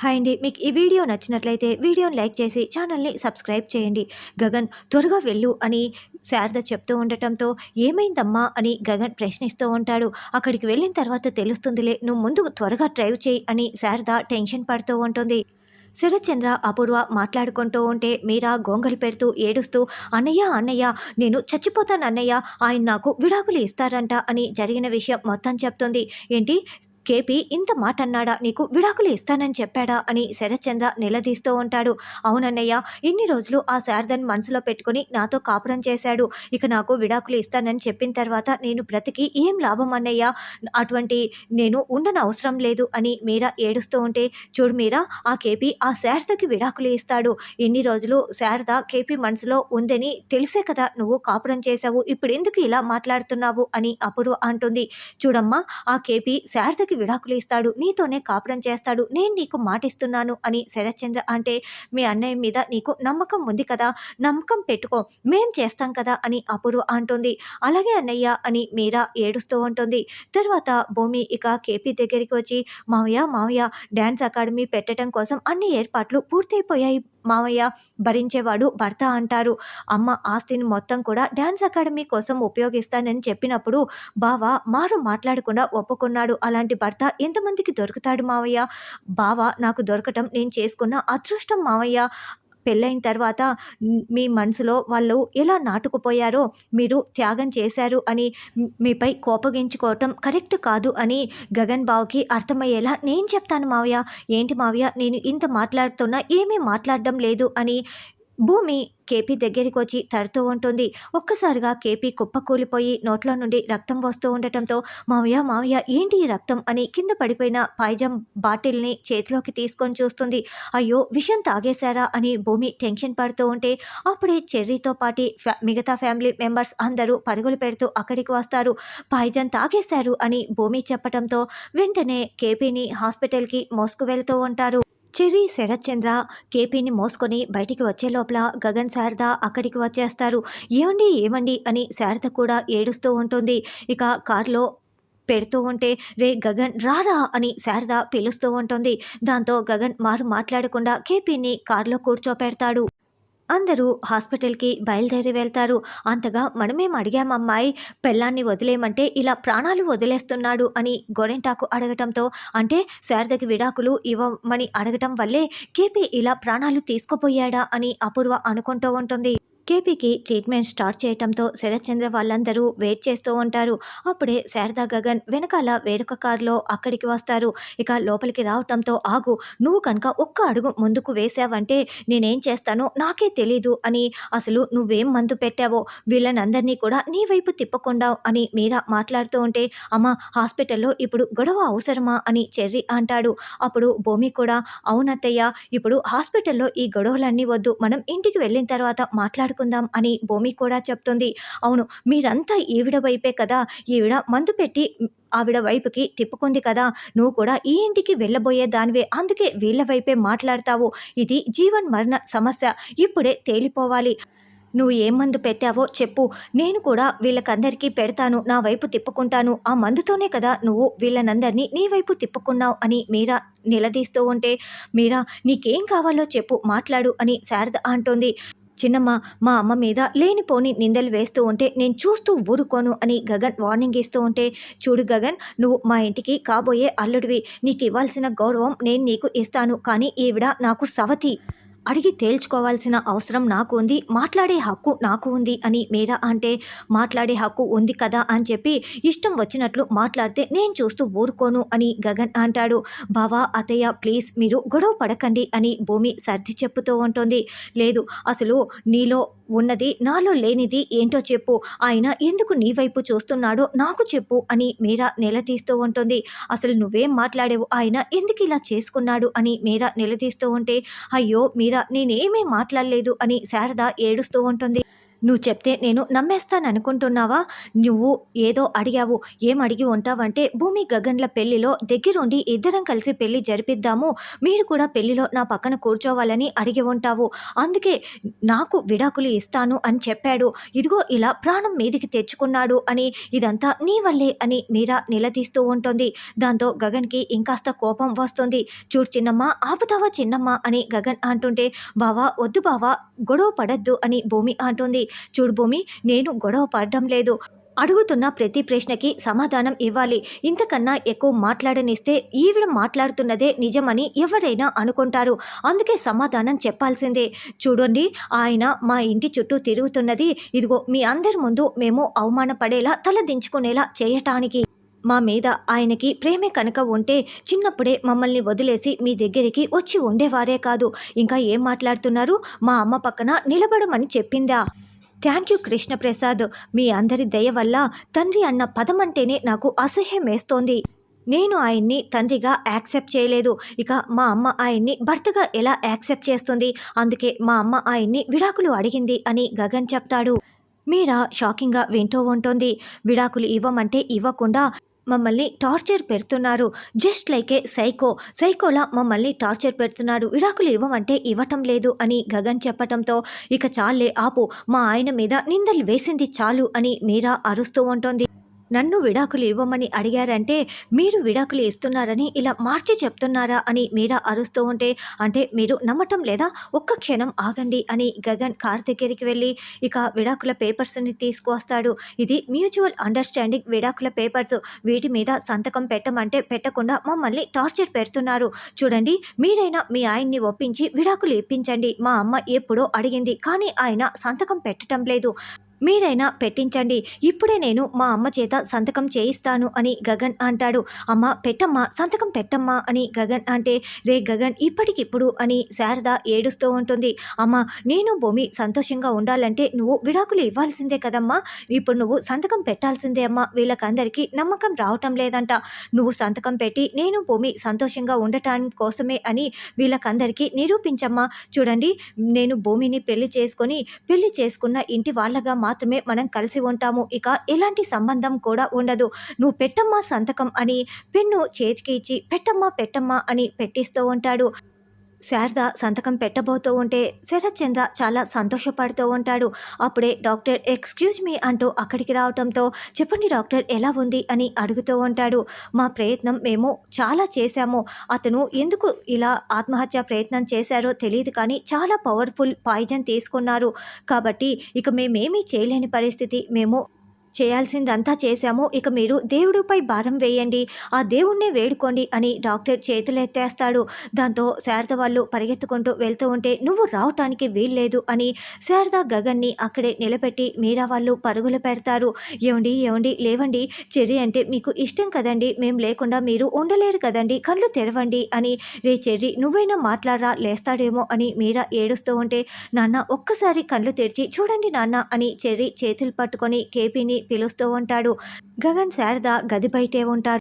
Hi అండి. మీకు ఈ వీడియో నచ్చినట్లయితే వీడియోని లైక్ చేసి ఛానల్ని సబ్స్క్రైబ్ చేయండి. గగన్ త్వరగా వెళ్ళు అని శారద చెప్తూ ఉండటంతో ఏమైందమ్మా అని గగన్ ప్రశ్నిస్తూ ఉంటాడు. అక్కడికి వెళ్ళిన తర్వాత తెలుస్తుందిలే నువ్వు ముందు త్వరగా డ్రైవ్ చేయి అని శారద టెన్షన్ పడుతూ ఉంటుంది. శరత్చంద్ర అపూర్వ మాట్లాడుకుంటూ ఉంటే మీరా గొంగలు పెడుతూ ఏడుస్తూ అన్నయ్య అన్నయ్య నేను చచ్చిపోతాను అన్నయ్య ఆయన నాకు విడాకులు ఇస్తారంట అని జరిగిన విషయం మొత్తం చెప్తుంది. ఏంటి? కేపీ ఇంత మాట అన్నాడా నీకు విడాకులు ఇస్తానని చెప్పాడా? అని శరత్చంద్ర నిలదీస్తూ ఉంటాడు. అవునన్నయ్య ఇన్ని రోజులు ఆ శారదన్ మనసులో పెట్టుకుని నాతో కాపురం చేశాడు. ఇక నాకు విడాకులు ఇస్తానని చెప్పిన తర్వాత నేను బ్రతికి ఏం లాభం అన్నయ్య? అటువంటి నేను ఉండని అవసరం లేదు అని మీరా ఏడుస్తూ ఉంటే చూడు మీరా ఆ కేపీ ఆ శారదకి విడాకులు ఇస్తాడు. ఎన్ని రోజులు శారద కేపీ మనసులో ఉందని తెలిసే కదా నువ్వు కాపురం చేశావు. ఇప్పుడు ఎందుకు ఇలా మాట్లాడుతున్నావు? అని అపూర్వ అంటుంది. చూడమ్మా ఆ కేపీ శారదకి విడాకులు ఇస్తాడు నీతోనే కాపురం చేస్తాడు నేను నీకు మాటిస్తున్నాను అని శరత్చంద్ర అంటే మీ అన్నయ్య మీద నీకు నమ్మకం ఉంది కదా నమ్మకం పెట్టుకో మేం చేస్తాం కదా అని అపూర్వ అంటుంది. అలాగే అన్నయ్య అని మీరా ఏడుస్తూ ఉంటుంది. తర్వాత భూమి ఇక కేపీ దగ్గరికి వచ్చి మావయ్య మావయ్య డ్యాన్స్ అకాడమీ పెట్టడం కోసం అన్ని ఏర్పాట్లు పూర్తయిపోయాయి మావయ్య భరించేవాడు భర్త అంటారు. అమ్మ ఆస్తిని మొత్తం కూడా డ్యాన్స్ అకాడమీ కోసం ఉపయోగిస్తానని చెప్పినప్పుడు బావ మారు మాట్లాడకుండా ఒప్పుకున్నాడు. అలాంటి భర్త ఎంతమందికి దొరుకుతాడు మావయ్య? బావ నాకు దొరకటం నేను చేసుకున్న అదృష్టం మావయ్య. పెళ్ళైన తర్వాత మీ మనసులో వాళ్ళు ఎలా నాటుకుపోయారో మీరు త్యాగం చేశారు అని మీపై కోపగించుకోవటం కరెక్ట్ కాదు అని గగన్ బావుకి అర్థమయ్యేలా నేను చెప్తాను మావయ్య. ఏంటి మావయ్య నేను ఇంత మాట్లాడుతున్నా ఏమీ మాట్లాడడం లేదు అని భూమి కేపీ దగ్గరికి వచ్చి తడుతూ ఉంటుంది. ఒక్కసారిగా కేపీ కుప్పకూలిపోయి నోట్లో నుండి రక్తం వస్తూ ఉండటంతో మావయ్య మావయ్య ఏంటి ఈ రక్తం? అని కింద పడిపోయిన పైజం బాటిల్ని చేతిలోకి తీసుకొని చూస్తుంది. అయ్యో విషం తాగేశారా? అని భూమి టెన్షన్ పడుతూ ఉంటే అప్పుడే చెర్రీతో పాటి ఫ్యా మిగతా ఫ్యామిలీ మెంబర్స్ అందరూ పరుగులు పెడుతూ అక్కడికి వస్తారు. పాయిజన్ తాగేశారు అని భూమి చెప్పటంతో వెంటనే కేపీని హాస్పిటల్కి మోసుకు వెళ్తూ ఉంటారు. చెర్రీ శరత్చంద్ర కేపీని మోసుకొని బయటికి వచ్చే లోపల గగన్ శారద అక్కడికి వచ్చేస్తారు. ఏమండి ఏమండి అని శారద కూడా ఏడుస్తూ ఉంటుంది. ఇక కారులో పెడుతూ ఉంటే రే గగన్ రారా అని శారద పిలుస్తూ ఉంటుంది. దాంతో గగన్ మారు మాట్లాడకుండా కేపీని కారులో కూర్చోపెడతాడు. అందరూ హాస్పిటల్కి బయలుదేరి వెళ్తారు. అంతగా మనమేం అడిగామమ్మాయి పెళ్ళాన్ని వదిలేయమంటే ఇలా ప్రాణాలు వదిలేస్తున్నాడు అని గోరెంటాకు అడగటంతో అంటే శారదకి విడాకులు ఇవ్వమని అడగటం వల్లే కేపీ ఇలా ప్రాణాలు తీసుకుపోయాడా అని అపూర్వ అనుకుంటూ ఉంటుంది. కేపీకి ట్రీట్మెంట్ స్టార్ట్ చేయటంతో శరత్చంద్ర వాళ్ళందరూ వెయిట్ చేస్తూ ఉంటారు. అప్పుడే శారదా గగన్ వెనకాల వేరొక కారులో అక్కడికి వస్తారు. ఇక లోపలికి రావటంతో ఆగు నువ్వు కనుక ఒక్క అడుగు ముందుకు వేసావంటే నేనేం చేస్తానో నాకే తెలీదు అని అసలు నువ్వేం మందు పెట్టావో వీళ్ళనందరినీ కూడా నీ వైపు తిప్పకుండా అని మీరా మాట్లాడుతూ ఉంటే అమ్మ హాస్పిటల్లో ఇప్పుడు గొడవ అవసరమా అని చెర్రి అంటాడు. అప్పుడు భూమి కూడా అవునత్తయ్య ఇప్పుడు హాస్పిటల్లో ఈ గొడవలన్నీ వద్దు మనం ఇంటికి వెళ్ళిన తర్వాత మాట్లాడుకుందాం అని భూమి కూడా చెప్తుంది. అవును మీరంతా ఈవిడ వైపే కదా. ఈవిడ మందు పెట్టి ఆవిడ వైపుకి తిప్పుకుంది కదా. నువ్వు కూడా ఈ ఇంటికి వెళ్ళబోయే దానివే. అందుకే వీళ్ళ వైపే మాట్లాడతావు. ఇది జీవన్ మరణ సమస్య. ఇప్పుడే తేలిపోవాలి. నువ్వు ఏ మందు పెట్టావో చెప్పు. నేను కూడా వీళ్ళకందరికీ పెడతాను. నా వైపు తిప్పుకుంటాను. ఆ మందుతోనే కదా నువ్వు వీళ్ళనందరినీ నీ వైపు తిప్పుకున్నావు అని మీరా నిలదీస్తూ ఉంటే మీరా నీకేం కావాలో చెప్పు మాట్లాడు అని శారద అంటోంది. చిన్నమ్మ మా అమ్మ మీద లేనిపోని నిందలు వేస్తూ ఉంటే నేను చూస్తూ ఊరుకోను అని గగన్ వార్నింగ్ ఇస్తూ ఉంటే చూడు గగన్ నువ్వు మా ఇంటికి కాబోయే అల్లుడివి. నీకు ఇవ్వాల్సిన గౌరవం నేను నీకు ఇస్తాను. కానీ ఈవిడ నాకు సవతి. అడిగి తేల్చుకోవాల్సిన అవసరం నాకు ఉంది మాట్లాడే హక్కు నాకు ఉంది అని మీరా అంటే మాట్లాడే హక్కు ఉంది కదా అని చెప్పి ఇష్టం వచ్చినట్లు మాట్లాడితే నేను చూస్తూ ఊరుకోను అని గగన్ అంటాడు. బావా అతయ్య ప్లీజ్ మీరు గొడవ పడకండి అని భూమి సర్ది చెప్పుతూ ఉంటుంది. లేదు అసలు నీలో ఉన్నది నాలో లేనిది ఏంటో చెప్పు. ఆయన ఎందుకు నీ వైపు చూస్తున్నాడో నాకు చెప్పు అని మీరా నిలదీస్తూ ఉంటుంది. అసలు నువ్వేం మాట్లాడేవు? ఆయన ఎందుకు ఇలా చేసుకున్నాడు? అని మీరా నిలదీస్తూ ఉంటే అయ్యో మీ నేనేమీ మాట్లాడలేదు అని శారద ఏడుస్తూ ఉంటుంది. నువ్వు చెప్తే నేను నమ్మేస్తాననుకుంటున్నావా? నువ్వు ఏదో అడిగావు ఏం అడిగి ఉంటావంటే భూమి గగన్ల పెళ్ళిలో దగ్గరుండి ఇద్దరం కలిసి పెళ్ళి జరిపిద్దాము. మీరు కూడా పెళ్ళిలో నా పక్కన కూర్చోవాలని అడిగి ఉంటావు. అందుకే నాకు విడాకులు ఇస్తాను అని చెప్పాడు. ఇదిగో ఇలా ప్రాణం మీదికి తెచ్చుకున్నాడు అని ఇదంతా నీ వల్లే అని మీరా నిలదీస్తూ ఉంటుంది. దాంతో గగన్కి ఇంకాస్త కోపం వస్తుంది. చూడు చిన్నమ్మ ఆపుతావా చిన్నమ్మ అని గగన్ అంటుంటే బావా వద్దు బావా గొడవ పడద్దు అని భూమి అంటుంది. చూడు భూమి నేను గొడవ పడడం లేదు. అడుగుతున్న ప్రతి ప్రశ్నకి సమాధానం ఇవ్వాలి. ఇంతకన్నా ఎక్కువ మాట్లాడనిస్తే ఈవిడ మాట్లాడుతున్నదే నిజమని ఎవరైనా అనుకుంటారు. అందుకే సమాధానం చెప్పాల్సిందే. చూడండి ఆయన మా ఇంటి చుట్టూ తిరుగుతున్నది. ఇదిగో మీ అందరి ముందు మేము అవమానపడేలా తలదించుకునేలా చేయటానికి. మా మీద ఆయనకి ప్రేమే కనుక ఉంటే చిన్నప్పుడే మమ్మల్ని వదిలేసి మీ దగ్గరికి వచ్చి ఉండేవారే కాదు. ఇంకా ఏం మాట్లాడుతున్నారు? మా అమ్మ పక్కన నిలబడమని చెప్పిందా? థ్యాంక్ యూ కృష్ణప్రసాద్ మీ అందరి దయ వల్ల తండ్రి అన్న పదం అంటేనే నాకు అసహ్యం వేస్తోంది. నేను ఆయన్ని తండ్రిగా యాక్సెప్ట్ చేయలేదు. ఇక మా అమ్మ ఆయన్ని భర్తగా ఎలా యాక్సెప్ట్ చేస్తుంది? అందుకే మా అమ్మ ఆయన్ని విడాకులు అడిగింది అని గగన్ చెప్తాడు. మీరా షాకింగ్గా వింటూ ఉంటుంది. విడాకులు ఇవ్వమంటే ఇవ్వకుండా మమ్మల్ని టార్చర్ పెడుతున్నారు. Just like a psycho. సైకోలా మమ్మల్ని టార్చర్ పెడుతున్నారు విడాకులు ఇవ్వమంటే ఇవ్వటం లేదు అని గగన్ చెప్పటంతో ఇక చాలే ఆపు. మా ఆయన మీద నిందలు వేసింది చాలు అని మీరా అరుస్తూ ఉంటుంది. నన్ను విడాకులు ఇవ్వమని అడిగారంటే మీరు విడాకులు ఇస్తున్నారని ఇలా మార్చి చెప్తున్నారా అని మీరా అరుస్తూ ఉంటే అంటే మీరు నమ్మటం లేదా? ఒక్క క్షణం ఆగండి అని గగన్ కార్ దగ్గరికి వెళ్ళి ఇక విడాకుల పేపర్స్ని తీసుకువస్తాడు. ఇది మ్యూచువల్ అండర్స్టాండింగ్ విడాకుల పేపర్స్. వీటి మీద సంతకం పెట్టమంటే పెట్టకుండా మమ్మల్ని టార్చర్ పెడుతున్నారు. చూడండి మీరైనా మీ ఆయన్ని ఒప్పించి విడాకులు ఇప్పించండి. మా అమ్మ ఎప్పుడో అడిగింది కానీ ఆయన సంతకం పెట్టడం లేదు. మీరైనా పెట్టించండి. ఇప్పుడే నేను మా అమ్మ చేత సంతకం చేయిస్తాను అని గగన్ అంటాడు. అమ్మ పెట్టమ్మా సంతకం పెట్టమ్మా అని గగన్ అంటే రే గగన్ ఇప్పటికిప్పుడు అని శారద ఏడుస్తూ ఉంటుంది. అమ్మ నేను భూమి సంతోషంగా ఉండాలంటే నువ్వు విడాకులు ఇవ్వాల్సిందే కదమ్మా. ఇప్పుడు నువ్వు సంతకం పెట్టాల్సిందే అమ్మా. వీళ్ళకందరికీ నమ్మకం రావటం లేదంట. నువ్వు సంతకం పెట్టి నేను భూమి సంతోషంగా ఉండటానికి కోసమే అని వీళ్ళకందరికీ నిరూపించమ్మా. చూడండి నేను భూమిని పెళ్ళి చేసుకొని పెళ్ళి చేసుకున్న ఇంటి వాళ్ళగా మాత్రమే మనం కలిసి ఉంటాము. ఇక ఎలాంటి సంబంధం కూడా ఉండదు. నువ్వు పెట్టమ్మా సంతకం అని పెన్ను చేతికి ఇచ్చి పెట్టమ్మా పెట్టమ్మా అని పెట్టిస్తూ ఉంటాడు. శారద సంతకం పెట్టబోతూ ఉంటే శరత్చంద్ర చాలా సంతోషపడుతూ ఉంటాడు. అప్పుడే డాక్టర్ ఎక్స్క్యూజ్ మీ అంటూ అక్కడికి రావటంతో చెప్పండి డాక్టర్ ఎలా ఉంది? అని అడుగుతూ ఉంటాడు. మా ప్రయత్నం మేము చాలా చేశాము. అతను ఎందుకు ఇలా ఆత్మహత్య ప్రయత్నం చేశారో తెలియదు కానీ చాలా పవర్ఫుల్ పాయిజన్ తీసుకున్నారు. కాబట్టి ఇక మేమేమీ చేయలేని పరిస్థితి. మేము చేయాల్సిందంతా చేశాము. ఇక మీరు దేవుడిపై భారం వేయండి. ఆ దేవుణ్ణే వేడుకోండి అని డాక్టర్ చేతులెత్తేస్తాడు. దాంతో శారద వాళ్ళు పరిగెత్తుకుంటూ వెళ్తూ ఉంటే నువ్వు రావటానికి వీల్లేదు అని శారద గగన్ని అక్కడే నిలబెట్టి మీరా వాళ్ళు పరుగులు పెడతారు. ఏమండి ఏమండి లేవండి. చెర్రీ అంటే మీకు ఇష్టం కదండి. మేము లేకుండా మీరు ఉండలేరు కదండి. కళ్ళు తెరవండి అని రే చెర్రి నువ్వైనా మాట్లాడరా లేస్తాడేమో అని మీరా ఏడుస్తూ ఉంటే నాన్న ఒక్కసారి కళ్ళు తెరిచి చూడండి నాన్న అని చెర్రి చేతులు పట్టుకొని కేపీని పిలుస్తూ ఉంటాడు. గగన్ శారద గది బయటే ఉంటారు.